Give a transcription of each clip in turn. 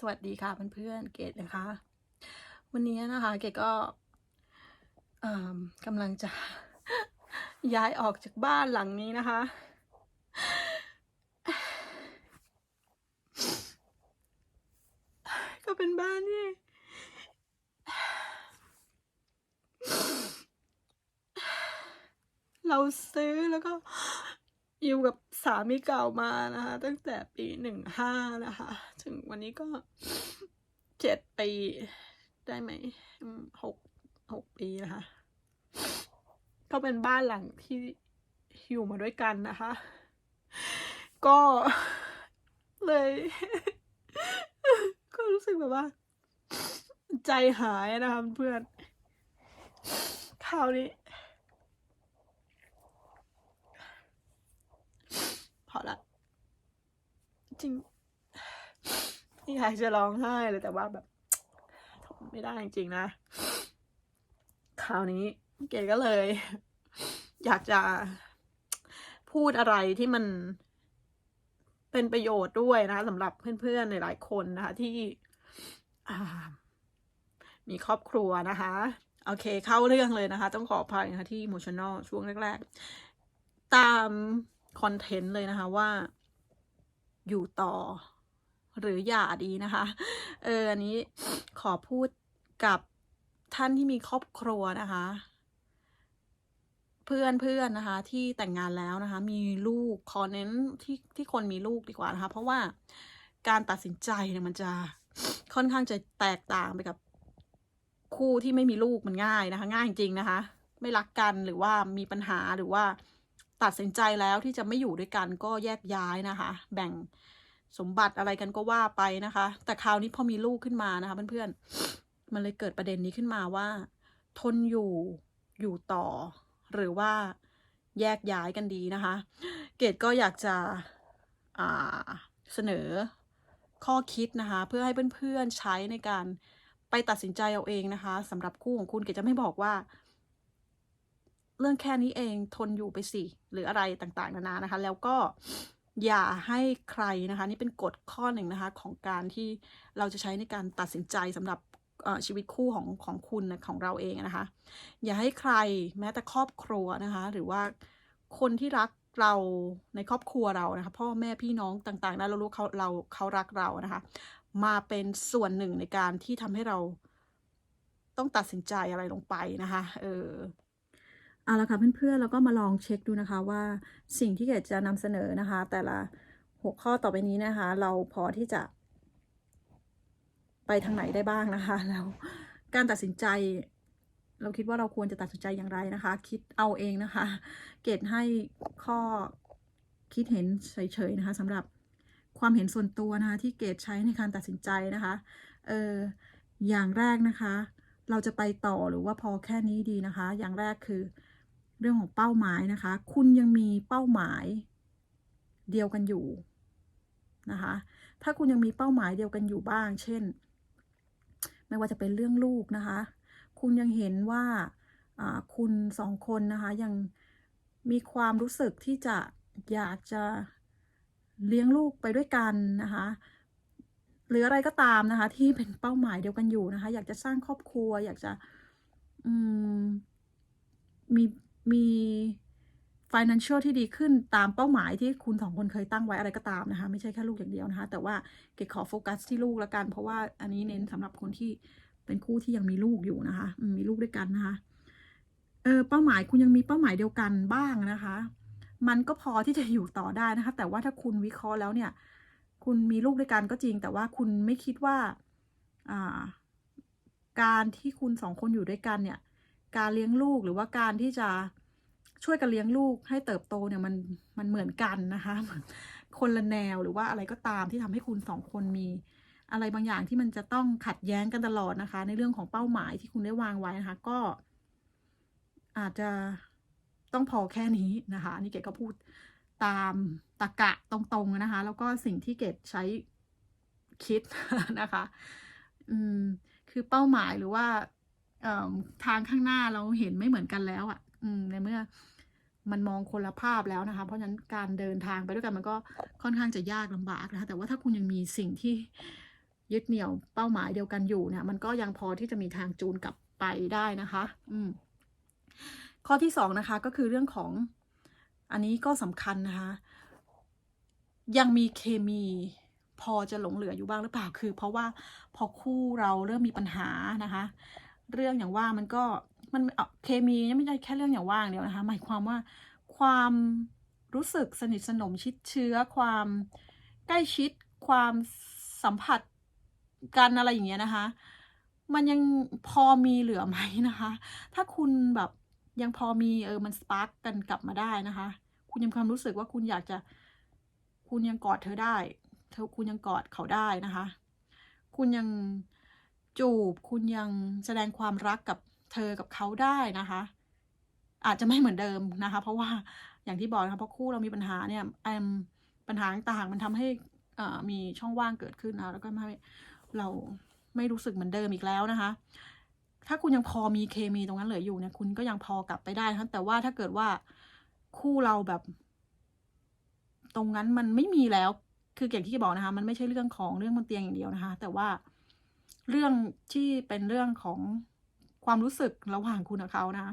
สวัสดีค่ะเพื่อนๆเกดนะคะ วันนี้นะคะ เกดก็กำลังจะย้ายออกจากบ้านหลังนี้นะคะ ก็เป็นบ้านที่เราซื้อแล้วก็อยู่กับสามีเก่ามานะคะ ตั้งแต่ปีหนึ่งห้านะคะ ถึงวันนี้ก็เจ็ดปีได้ไหมอืมหกหกปีนะคะ ก็เป็นบ้านหลังที่อยู่มาด้วยกันนะคะ ก็เลย ก็รู้สึกแบบว่า ใจหายนะคะเพื่อนคราวนี้พอละจริง อยากจะร้องไห้เลยแต่ว่าแบบทนไม่ได้จริงๆนะ คราวนี้เกดก็เลย อยากจะพูดอะไรที่มันเป็นประโยชน์ด้วยนะคะสำหรับเพื่อนๆหลายๆคนนะคะ ที่มีครอบครัวนะคะ โอเค เข้าเรื่องเลยนะคะ ต้องขออภัยนะคะที่ emotional ช่วงแรกๆ ตามคอนเทนต์เลยนะคะว่า อยู่ต่อ หรืออย่าดีนะคะ เอออันนี้ขอพูดกับท่านที่มีครอบครัวนะคะ เพื่อนเพื่อนนะคะ ที่แต่งงานแล้วนะคะ มีลูกขอเน้นที่ที่คนมีลูกดีกว่านะคะ เพราะว่าการตัดสินใจเนี่ยมันจะค่อนข้างจะแตกต่างไปกับคู่ที่ไม่มีลูกมันง่ายนะคะ ง่ายจริงๆนะคะ ไม่รักกันหรือว่ามีปัญหาหรือว่าตัดสินใจแล้วที่จะไม่อยู่ด้วยกันก็แยกย้ายนะคะ แบ่ง สมบัติอะไรกันก็ว่าไปนะคะ แต่คราวนี้พอมีลูกขึ้นมานะคะเพื่อนๆมันเลยเกิดประเด็นนี้ขึ้นมาว่า ทนอยู่อยู่ต่อ หรือว่าแยกย้ายกันดีนะคะ เกดก็อยากจะเสนอข้อคิดนะคะ เพื่อให้เพื่อนๆใช้ในการไปตัดสินใจเอาเองนะคะสำหรับคู่ของคุณเกดจะไม่บอกว่า เรื่องแค่นี้เองทนอยู่ไปสิหรืออะไรต่างๆนานานะคะ แล้วก็ อย่าให้ใครนะคะ นี่เป็นกฎข้อหนึ่งนะคะของการที่เราจะใช้ในการตัดสินใจสำหรับชีวิตคู่ของของคุณนะของเราเองนะคะ อย่าให้ใครแม้แต่ครอบครัวนะคะ หรือว่าคนที่รักเราในครอบครัวเรานะคะ พ่อแม่พี่น้องต่างๆนะเรารู้เขาเราเขารักเรานะคะ มาเป็นส่วนหนึ่งในการที่ทำให้เราต้องตัดสินใจอะไรลงไปนะคะ เออ เอาละค่ะเพื่อนๆเราก็มาลองเช็คดูนะคะว่าสิ่งที่เกดจะนำเสนอนะคะ แต่ละหัวข้อต่อไปนี้นะคะ เราพอที่จะ ไปทางไหนได้บ้างนะคะ แล้วการตัดสินใจ เราคิดว่าเราควรจะตัดสินใจอย่างไรนะคะ คิดเอาเองนะคะ เกดให้ข้อคิดเห็นเฉยๆนะคะสำหรับความเห็นส่วนตัวนะคะที่เกดใช้ในการตัดสินใจนะคะเอออย่างแรกนะคะ เราจะไปต่อหรือว่าพอแค่นี้ดีนะคะ อย่างแรกคือ เรื่องของเป้าหมายนะคะ คุณยังมีเป้าหมายเดียวกันอยู่นะคะ ถ้าคุณยังมีเป้าหมายเดียวกันอยู่บ้าง เช่น ไม่ว่าจะเป็นเรื่องลูกนะคะ คุณยังเห็นว่าคุณสองคนนะคะยังมีความรู้สึกที่จะอยากจะเลี้ยงลูกไปด้วยกันนะคะ หรืออะไรก็ตามนะคะ ที่เป็นเป้าหมายเดียวกันอยู่นะคะ อยากจะสร้างครอบครัว อยากจะอืม มี financial ที่ดีขึ้นตามเป้าหมายที่คุณสองคนเคยตั้งไว้อะไรก็ตามนะคะ ไม่ใช่แค่ลูกอย่างเดียวนะคะ แต่ว่าเกดขอโฟกัสที่ลูกล้วกัน เพราะว่าอันนี้เน้นสำหรับคนที่เป็นคู่ที่ยังมีลูกอยู่นะคะ มีลูกด้วยกันนะคะเออเป้าหมายคุณยังมีเป้าหมายเดียวกันบ้างนะคะ มันก็พอที่จะอยู่ต่อได้นะคะ แต่ว่าถ้าคุณวิเคราะห์แล้วเนี่ย คุณมีลูกด้วยกันก็จริง แต่ว่าคุณไม่คิดว่าอ่าการที่คุณสองคนอยู่ด้วยกันเนี่ย การเลี้ยงลูกหรือว่าการที่จะ ช่วยกันเลี้ยงลูกให้เติบโตเนี่ยมันมันเหมือนกันนะคะ คนละแนวหรือว่าอะไรก็ตามที่ทำให้คุณสองคนมีอะไรบางอย่างที่มันจะต้องขัดแย้งกันตลอดนะคะ ในเรื่องของเป้าหมายที่คุณได้วางไว้นะคะ ก็ อาจจะต้องพอแค่นี้นะคะนี่เกดก็พูดตามตรกะตรงๆนะคะ แล้วก็สิ่งที่เกดใช้คิดนะคะ อืม คือเป้าหมายหรือว่าทางข้างหน้าเราเห็นไม่เหมือนกันแล้วอะ ในเมื่อมันมองคนละภาพแล้วนะคะ เพราะฉะนั้นการเดินทางไปด้วยกันมันก็ค่อนข้างจะยากลำบากนะคะ แต่ว่าถ้าคุณยังมีสิ่งที่ยึดเหนี่ยวเป้าหมายเดียวกันอยู่เนี่ย มันก็ยังพอที่จะมีทางจูนกลับไปได้นะคะ อืม ข้อที่สองนะคะก็คือเรื่องของอันนี้ก็สำคัญนะคะ ยังมีเคมีพอจะหลงเหลืออยู่บ้างหรือเปล่า คือ เพราะว่าพอคู่เราเริ่มมีปัญหานะคะ เรื่องอย่างว่ามันก็ มันเคมีเนี่ยไม่ได้แค่เรื่องอย่างว่างเดียวนะคะ หมายความว่าความรู้สึกสนิทสนมชิดเชื้อ ความใกล้ชิด ความสัมผัสกันอะไรอย่างเงี้ยนะคะ มันยังพอมีเหลือไหมนะคะ ถ้าคุณแบบยังพอมีเออมันสปาร์กกันกลับมาได้นะคะ คุณยังความรู้สึกว่าคุณอยากจะ คุณยังกอดเธอได้ เธอคุณยังกอดเขาได้นะคะ คุณยังจูบ คุณยังแสดงความรักกับ เธอกับเขาได้นะคะ อาจจะไม่เหมือนเดิมนะคะ เพราะว่าอย่างที่บอกนะคะเพราะคู่เรามีปัญหาเนี่ยปัญหาต่างๆมันทำให้มีช่องว่างเกิดขึ้นนะแล้วก็ไม่เราไม่รู้สึกเหมือนเดิมอีกแล้วนะคะ ถ้าคุณยังพอมีเคมีตรงนั้นเหลืออยู่เนี่ยคุณก็ยังพอกลับไปได้นะคะแต่ว่าถ้าเกิดว่าคู่เราแบบ ตรงนั้นมันไม่มีแล้ว คืออย่างที่บอกนะคะ มันไม่ใช่เรื่องของเรื่องบนเตียงอย่างเดียวนะคะ แต่ว่าเรื่องที่เป็นเรื่องของ ความรู้สึกระหว่างคุณกับเขานะ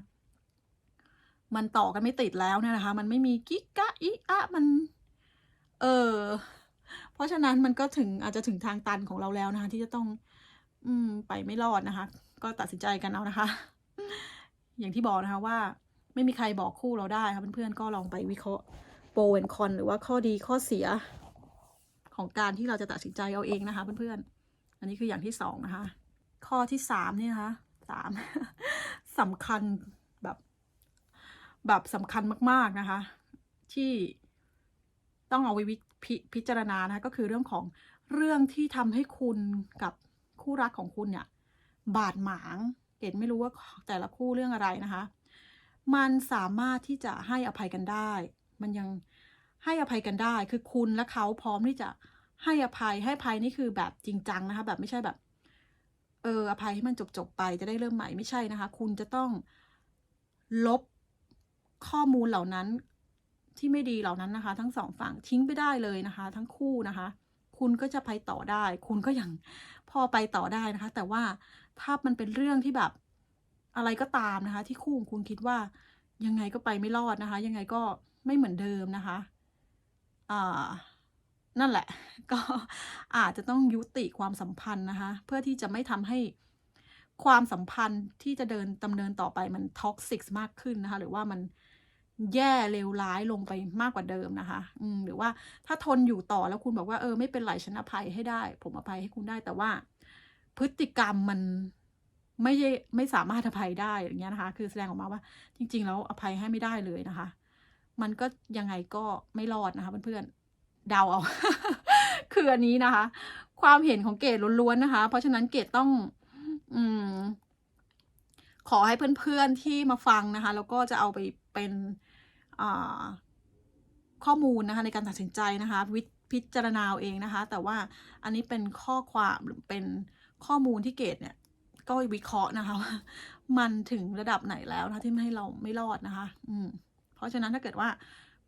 มันต่อกันไม่ติดแล้วเนี่ยนะคะ มันไม่มีกิ๊กกะอิอะมัน เออเพราะฉะนั้นมันก็ถึงอาจจะถึงทางตันของเราแล้วนะคะ ที่จะต้อง อืม ไปไม่รอดนะคะ ก็ตัดสินใจกันเอานะคะ อย่างที่บอกนะคะว่า ไม่มีใครบอกคู่เราได้ค่ะเพื่อนๆก็ลองไปวิเคราะห์โปรแอนคอนหรือว่าข้อดีข้อเสียของการที่เราจะตัดสินใจเอาเองนะคะ เพื่อนๆ อันนี้คืออย่างที่สองนะคะ ข้อที่สามเนี่ยนะคะ สามสำคัญแบบแบบสำคัญมาก ๆนะคะ ที่ต้องเอาไว้วิพพิจารณานะคะก็คือเรื่องของเรื่องที่ทำให้คุณกับคู่รักของคุณเนี่ยบาดหมางเกดไม่รู้ว่าแต่ละคู่เรื่องอะไรนะคะ มันสามารถที่จะให้อภัยกันได้ มันยังให้อภัยกันได้ คือคุณและเขาพร้อมที่จะให้อภัยให้อภัยนี่คือแบบจริงจังนะคะ แบบไม่ใช่แบบ เอออภัยให้มันจบจบไปจะได้เริ่มใหม่ไม่ใช่นะคะ คุณจะต้องลบข้อมูลเหล่านั้นที่ไม่ดีเหล่านั้นนะคะ ทั้งสองฝั่งทิ้งไปได้เลยนะคะ ทั้งคู่นะคะ คุณก็จะไปต่อได้ คุณก็ยังพอไปต่อได้นะคะ แต่ว่าถ้ามันเป็นเรื่องที่แบบอะไรก็ตามนะคะ ที่คู่ของคุณคิดว่ายังไงก็ไปไม่รอดนะคะ ยังไงก็ไม่เหมือนเดิมนะคะอ่า นั่นแหละ ก็อาจจะต้องยุติความสัมพันธ์นะคะ เพื่อที่จะไม่ทำให้ความสัมพันธ์ที่จะเดินดำเนินต่อไปมันท็อกซิกมากขึ้นนะคะ หรือว่ามันแย่เลวร้ายลงไปมากกว่าเดิมนะคะอืมหรือว่าถ้าทนอยู่ต่อแล้วคุณบอกว่าเออไม่เป็นไรฉันอภัยให้ได้ ผมอภัยให้คุณได้แต่ว่า พฤติกรรมมันไม่ไม่สามารถอภัยได้อย่างเงี้ยนะคะ คือแสดงออกมาว่า จริง ๆ แล้วอภัยให้ไม่ได้เลยนะคะ มันก็ยังไงก็ไม่รอดนะคะเพื่อนๆ เดาเอา คืออันนี้นะคะ ความเห็นของเกดล้วนๆนะคะ เพราะฉะนั้นเกดต้อง อืม ขอให้เพื่อนๆที่มาฟังนะคะ แล้วก็จะเอาไปเป็นข้อมูลนะคะ ในการตัดสินใจนะคะ วิพิจารณาเอาเองนะคะ แต่ว่าอันนี้เป็นข้อความหรือเป็นข้อมูลที่เกดเนี่ย ก็วิเคราะห์นะคะว่ามันถึงระดับไหนแล้วนะะที่ไม่ให้เราไม่รอดนะคะ อืม เพราะฉะนั้นถ้าเกิดว่า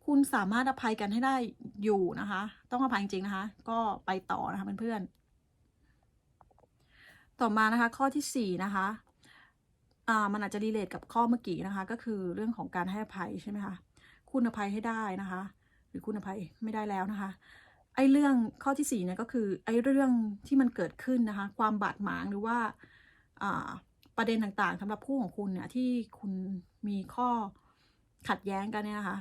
คุณสามารถอภัยกันให้ได้อยู่นะคะ ต้องอภัยจริงๆนะคะ ก็ไปต่อนะคะเพื่อนๆต่อมานะคะ ข้อที่สี่นะคะอ่ามันอาจจะรีเลทกับข้อเมื่อกี้นะคะ ก็คือเรื่องของการให้อภัยใช่ไหมคะคุณอภัยให้ได้นะคะ หรือคุณอภัยไม่ได้แล้วนะคะไอ้เรื่องข้อที่สี่เนี่ยก็คือไอ้เรื่องที่มันเกิดขึ้นนะคะ ความบาดหมางหรือว่าอ่าประเด็นต่างๆสำหรับคู่ของคุณเนี่ยที่คุณมีข้อขัดแย้งกันเนี่ยนะคะ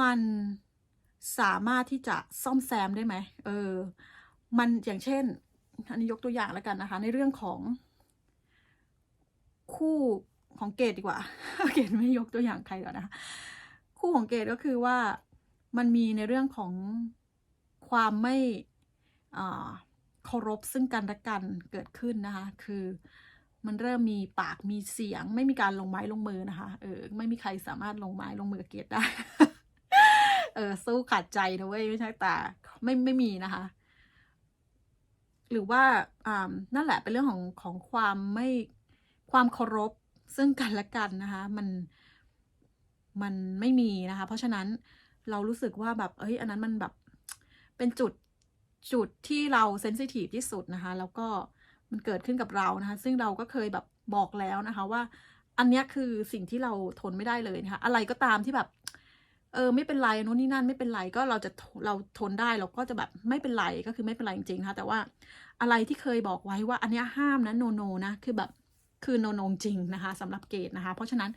มันสามารถที่จะซ่อมแซมได้ไหม เออ มันอย่างเช่น อันนี้ยกตัวอย่างแล้วกันนะคะ ในเรื่องของคู่ของเกดดีกว่า เกดไม่ยกตัวอย่างใครแล้วนะ คู่ของเกดก็คือว่ามันมีในเรื่องของความไม่เคารพซึ่งกันและกันเกิดขึ้นนะคะ คือมันเริ่มมีปากมีเสียง ไม่มีการลงไม้ลงมือนะคะ เออ ไม่มีใครสามารถลงไม้ลงมือกับเกดได้ ออสู้ขาดใจนะเว้ยไม่ใช่แต่ไม่ไม่มีนะคะ หรือว่าอ่านั่นแหละเป็นเรื่องของของความไม่ความเคารพซึ่งกันและกันนะคะ มันมันไม่มีนะคะ เพราะฉะนั้นเรารู้สึกว่าแบบเอ้ยอันนั้นมันแบบเป็นจุดจุดที่เราเซนซิทีฟที่สุดนะคะ แล้วก็มันเกิดขึ้นกับเรานะคะ ซึ่งเราก็เคยแบบบอกแล้วนะคะว่า อันนี้คือสิ่งที่เราทนไม่ได้เลยนะคะ อะไรก็ตามที่แบบ เออไม่เป็นไรโน่นนี่นั่นไม่เป็นไรก็เราจะเราทนได้เราก็จะแบบไม่เป็นไรก็คือไม่เป็นไรจริงๆนะคะแต่ว่าอะไรที่เคยบอกไว้ว่าอันนี้ห้ามนะโนโนนะคือแบบคือโนโนจริงนะคะสำหรับเกรดนะคะ เพราะฉะนั้น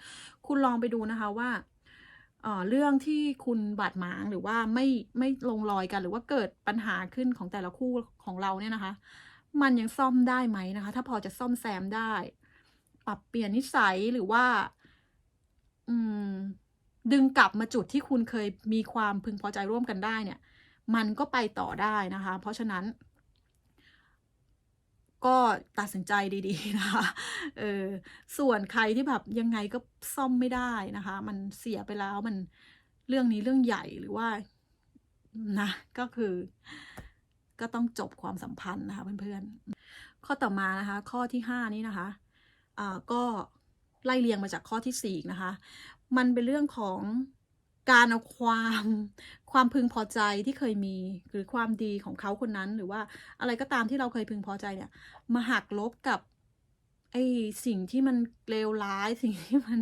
คุณลองไปดูนะคะว่าอ่อเรื่องที่คุณบาดหมางหรือว่าไม่ไม่ลงรอยกันหรือว่าเกิดปัญหาขึ้นของแต่ละคู่ของเราเนี่ยนะคะ มันยังซ่อมได้ไหมนะคะ ถ้าพอจะซ่อมแซมได้ ปรับเปลี่ยนนิสัยหรือว่า อืม ดึงกลับมาจุดที่คุณเคยมีความพึงพอใจร่วมกันได้เนี่ย มันก็ไปต่อได้นะคะ เพราะฉะนั้น ก็ตัดสินใจดีๆนะคะเออส่วนใครที่แบบยังไงก็ซ่อมไม่ได้นะคะ มันเสียไปแล้วมันเรื่องนี้เรื่องใหญ่หรือว่านะก็คือ ก็ต้องจบความสัมพันธ์นะคะเพื่อนๆ ข้อต่อมานะคะ ข้อที่ห้านี้นะคะอ่าก็ไล่เรียงมาจากข้อที่สี่นะคะ มันเป็นเรื่องของการเอาความความพึงพอใจที่เคยมี หรือความดีของเขาคนนั้น หรือว่าอะไรก็ตามที่เราเคยพึงพอใจเนี่ย มาหักลบกับไอ้สิ่งที่มันเลวร้ายสิ่งที่มัน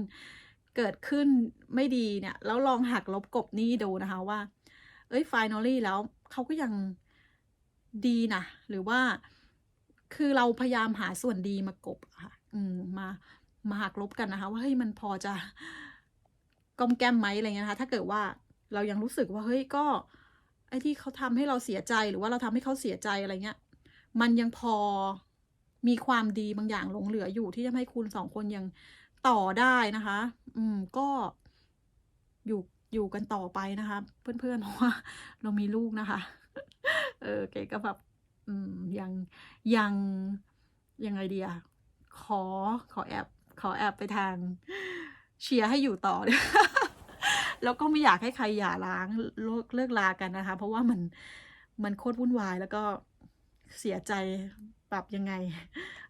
เกิดขึ้นไม่ดีเนี่ย แล้วลองหักลบกบนี้ดูนะคะว่า เอ้ย finally แล้วเขาก็ยังดีนะหรือว่าคือเราพยายามหาส่วนดีมากบอะค่ะ อืมมามาหักลบกันนะคะ ว่าเฮ้ยมันพอจะ ก้อมแก้มไหมอะไรเงี้ยนะคะ ถ้าเกิดว่าเรายังรู้สึกว่าเฮ้ยก็ ไอ้ที่เขาทำให้เราเสียใจหรือว่าเราทำให้เขาเสียใจอะไรเงี้ย มันยังพอมีความดีบางอย่างหลงเหลืออยู่ที่จะให้คุณสองคนยังต่อได้นะคะ อืมก็อยู่อยู่กันต่อไปนะคะ เพื่อนๆเพราะว่าเรามีลูกนะคะ เออเก๋ก็แบบอืมยังยังยังไงดีอะขอขอแอบขอแอบไปทาง เชียร์ให้อยู่ต่อ แล้วก็ไม่อยากให้ใครหย่าร้างเลิกเลิกลากันนะคะ เพราะว่ามันมันโคตรวุ่นวายแล้วก็เสียใจแบบยังไง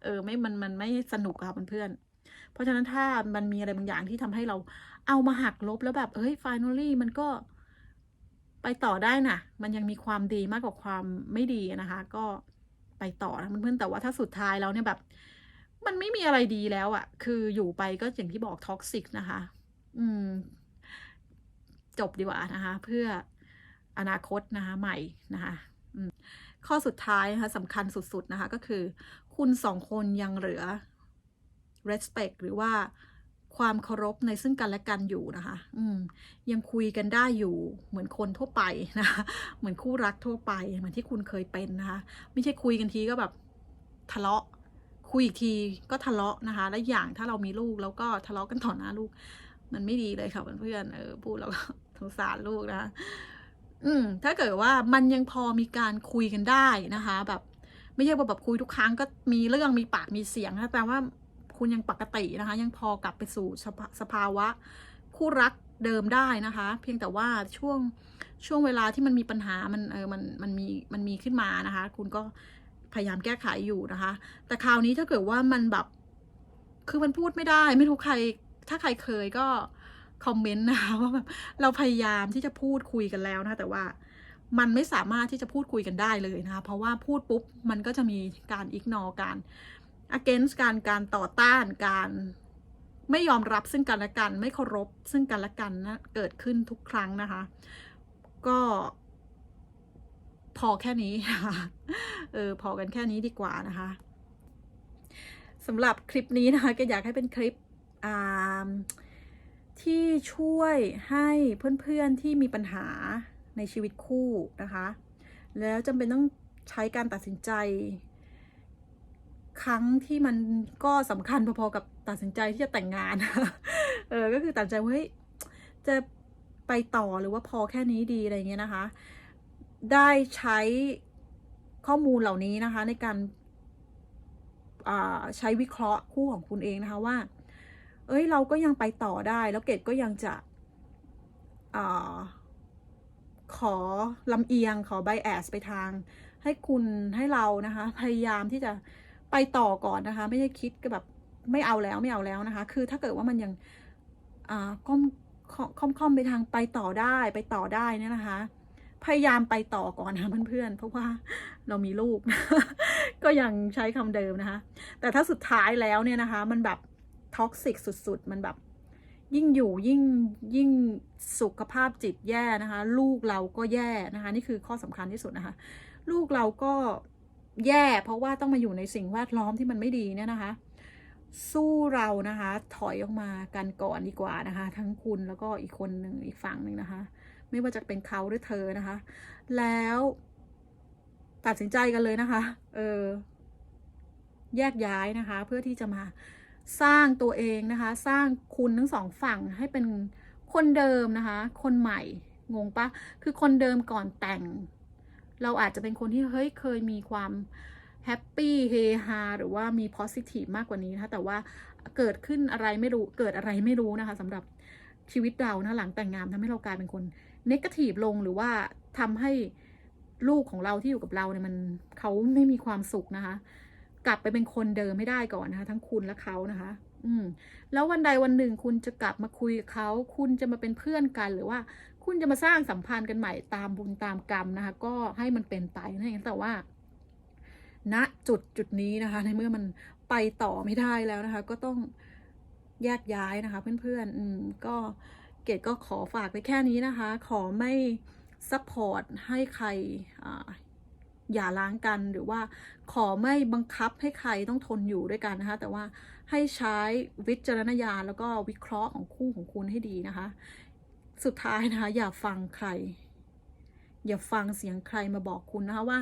เออ ไม่ มัน มันไม่สนุกค่ะเพื่อนเพราะฉะนั้นถ้ามันมีอะไรบางอย่างที่ทำให้เราเอามาหักลบแล้วแบบ เฮ้ย finally มันก็ไปต่อได้น่ะ มันยังมีความดีมากกว่าความไม่ดีนะคะ ก็ไปต่อนะเพื่อนๆแต่ว่าถ้าสุดท้ายแล้วเนี่ยแบบ มันไม่มีอะไรดีแล้วอะ่ะคืออยู่ไปก็อย่างที่บอกท็อกซิกนะคะ อืม จบดีกว่านะคะ เพื่ออนาคตนะคะใหม่นะคะข้อสุดท้ายนะคะสำคัญสุดๆนะคะ ก็คือ คุณสองคนยังเหลือ respect หรือว่าความเคารพในซึ่งกันและกันอยู่นะคะ อืม ยังคุยกันได้อยู่เหมือนคนทั่วไปนะคะ เหมือนคู่รักทั่วไป เหมือนที่คุณเคยเป็นนะคะ ไม่ใช่คุยกันทีก็แบบทะเลาะ คุยอีกทีก็ทะเลาะนะคะ และอย่างถ้าเรามีลูกแล้วก็ทะเลาะกันต่อหน้าลูก มันไม่ดีเลยค่ะเพื่อนๆเออพูดแล้วก็สงสารลูกนะอืมถ้าเกิดว่ามันยังพอมีการคุยกันได้นะคะ แบบ ไม่ใช่ว่าแบบคุยทุกครั้งก็มีเรื่องมีปากมีเสียงนะแปลว่าคุณยังปกตินะคะ ยังพอกลับไปสู่สภาวะ คู่รักเดิมได้นะคะ เพียงแต่ว่าช่วงช่วงเวลาที่มันมีปัญหามันเออมันมันมีมันมีขึ้นมานะคะ คุณก็ พยายามแก้ไขอยู่นะคะ แต่คราวนี้ถ้าเกิดว่ามันแบบ คือมันพูดไม่ได้ ไม่รู้ใคร ถ้าใครเคยก็คอมเมนต์นะคะว่าแบบเราพยายามที่จะพูดคุยกันแล้วนะ แต่ว่ามันไม่สามารถที่จะพูดคุยกันได้เลยนะคะเพราะว่าพูดปุ๊บมันก็จะมีการอิกนอการ against การการต่อต้านการไม่ยอมรับซึ่งกันและกัน ไม่เคารพซึ่งกันและกันนะเกิดขึ้นทุกครั้งนะคะ ก็ พอแค่นี้นะคะเออพอกันแค่นี้ดีกว่านะคะสำหรับคลิปนี้นะคะก็อยากให้เป็นคลิปที่ช่วยให้เพื่อนๆที่มีปัญหาในชีวิตคู่นะคะ แล้วจำเป็นต้องใช้การตัดสินใจ ครั้งที่มันก็สำคัญพอๆกับตัดสินใจที่จะแต่งงาน เออก็คือตัดใจว่าจะไปต่อหรือว่าพอแค่นี้ดีอะไรเงี้ยนะคะ ได้ใช้ข้อมูลเหล่านี้นะคะ ในการใช้วิเคราะห์คู่ของคุณเองนะคะว่า เอ้ยเราก็ยังไปต่อได้แล้วเกดก็ยังจะอขอลำเอียงขอไบแอสไปทาง ให้คุณให้เรานะคะ พยายามที่จะไปต่อก่อนนะคะ ไม่ใช่คิดก็แบบไม่เอาแล้วไม่เอาแล้วนะคะ คือถ้าเกิดว่ามันยังอ่าก้มค่อมค่อมไปทางไปต่อได้ไปต่อได้เนี่ยนะคะ พยายามไปต่อก่อนนะเพื่อนๆ เพราะว่าเรามีลูก ก็ยังใช้คำเดิมนะคะ แต่ถ้าสุดท้ายแล้วเนี่ยนะคะ มันแบบท็อกซิกสุดๆ มันแบบยิ่งอยู่ยิ่งยิ่งสุขภาพจิตแย่นะคะ ลูกเราก็แย่นะคะ นี่คือข้อสำคัญที่สุดนะคะ ลูกเราก็แย่เพราะว่าต้องมาอยู่ในสิ่งแวดล้อมที่มันไม่ดีเนี่ยนะคะ สู้เรานะคะ ถอยออกมากันก่อนดีกว่านะคะ ทั้งคุณแล้วก็อีกคนหนึ่งอีกฝั่งหนึ่งนะคะ ไม่ว่าจะเป็นเขาหรือเธอนะคะ แล้วตัดสินใจกันเลยนะคะ เออ แยกย้ายนะคะ เพื่อที่จะมาสร้างตัวเองนะคะ สร้างคุณทั้งสองฝั่งให้เป็นคนเดิมนะคะ คนใหม่ งงปะ คือคนเดิมก่อนแต่ง เราอาจจะเป็นคนที่เฮ้ยเคยมีความแฮปปี้เฮฮาหรือว่ามี positive มากกว่านี้นะคะ แต่ว่าเกิดขึ้นอะไรไม่รู้ เกิดอะไรไม่รู้นะคะสำหรับ ชีวิตเรานะหลังแต่งงานทำให้เรากลายเป็นคนเนกาทีฟลงหรือว่าทำให้ลูกของเราที่อยู่กับเราเนี่ยมันเขาไม่มีความสุขนะคะ กลับไปเป็นคนเดิมไม่ได้ก่อนนะคะ ทั้งคุณและเขานะคะ อืม แล้ววันใดวันหนึ่งคุณจะกลับมาคุยกับเขาคุณจะมาเป็นเพื่อนกันหรือว่า คุณจะมาสร้างสัมพันธ์กันใหม่ตามบุญตามกรรมนะคะ ก็ให้มันเป็นไปนั่นเองแต่ว่าณจุดจุดนี้นะคะ ในเมื่อมันไปต่อไม่ได้แล้วนะคะ ก็ต้อง แยกย้ายนะคะ เพื่อนๆอืมก็เกดก็ขอฝากไปแค่นี้นะคะ ขอไม่ซัพพอร์ตให้ใครออย่าล้างกันหรือว่าขอไม่บังคับให้ใครต้องทนอยู่ด้วยกันนะคะ แต่ว่าให้ใช้วิจารณญาณแล้วก็วิเคราะห์ของคู่ของคุณให้ดีนะคะ สุดท้ายนะคะ อย่าฟังใคร อย่าฟังเสียงใครมาบอกคุณนะคะว่า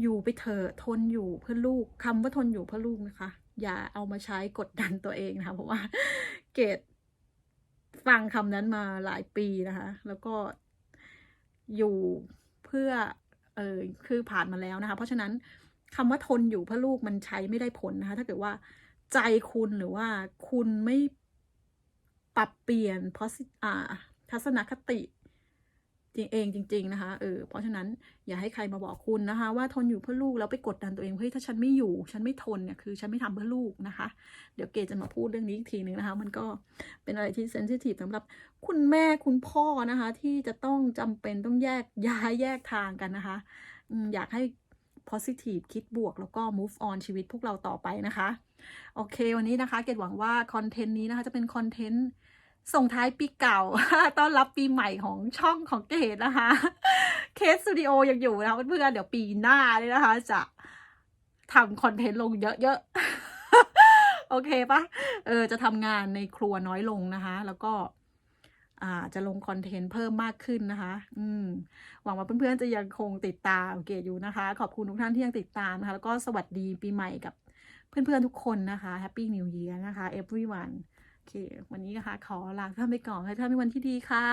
อยู่ไปเถอะทนอยู่เพื่อลูกคำว่าทนอยู่เพื่อลูกนะคะ อย่าเอามาใช้กดดันตัวเองนะคะเพราะว่าเกดฟังคำนั้นมาหลายปีนะคะ แล้วก็อยู่เพื่อเออคือผ่านมาแล้วนะคะ เพราะฉะนั้นคำว่าทนอยู่เพื่อลูกมันใช้ไม่ได้ผลนะคะ ถ้าเกิดว่าใจคุณหรือว่าคุณไม่ปรับเปลี่ยนเพราะอ่าทัศนคติ เองจริง ๆ นะคะเออเพราะฉะนั้นอย่าให้ใครมาบอกคุณนะคะ ว่าทนอยู่เพื่อลูกแล้วไปกดดันตัวเองเฮ้ยถ้าฉันไม่อยู่ ฉันไม่ทนเนี่ยคือฉันไม่ทำเพื่อลูกนะคะ เดี๋ยวเกจะมาพูดเรื่องนี้อีกทีหนึ่งนะคะ มันก็เป็นอะไรที่เซนซิทีฟสำหรับคุณแม่คุณพ่อนะคะ ที่จะต้องจำเป็นต้องแยกย้ายแยกทางกันนะคะอืมอยากให้ positive คิดบวกแล้วก็ move on ชีวิตพวกเราต่อไปนะคะ โอเค วันนี้นะคะ เกดหวังว่าคอนเทนต์นี้นะคะ จะเป็นคอนเทนต์ ส่งท้ายปีเก่า ต้อนรับปีใหม่ของช่องของเกดนะคะ เคสสตูดิโอยังอยู่นะคะเพื่อนๆเดี๋ยวปีหน้าเลยนะคะ จะทำคอนเทนต์ลงเยอะๆ โอเคปะเออ จะทำงานในครัวน้อยลงนะคะ แล้วก็อ่าจะลงคอนเทนต์เพิ่มมากขึ้นนะคะ อืม หวังว่าเพื่อนๆจะยังคงติดตามเกดอยู่นะคะ ขอบคุณทุกท่านที่ยังติดตามนะคะ แล้วก็สวัสดีปีใหม่กับเพื่อนๆทุกคนนะคะ Happy New Year นะคะ everyone เค วันนี้นะคะขอลาท่านไปก่อนให้ท่านมีวันที่ดีค่ะ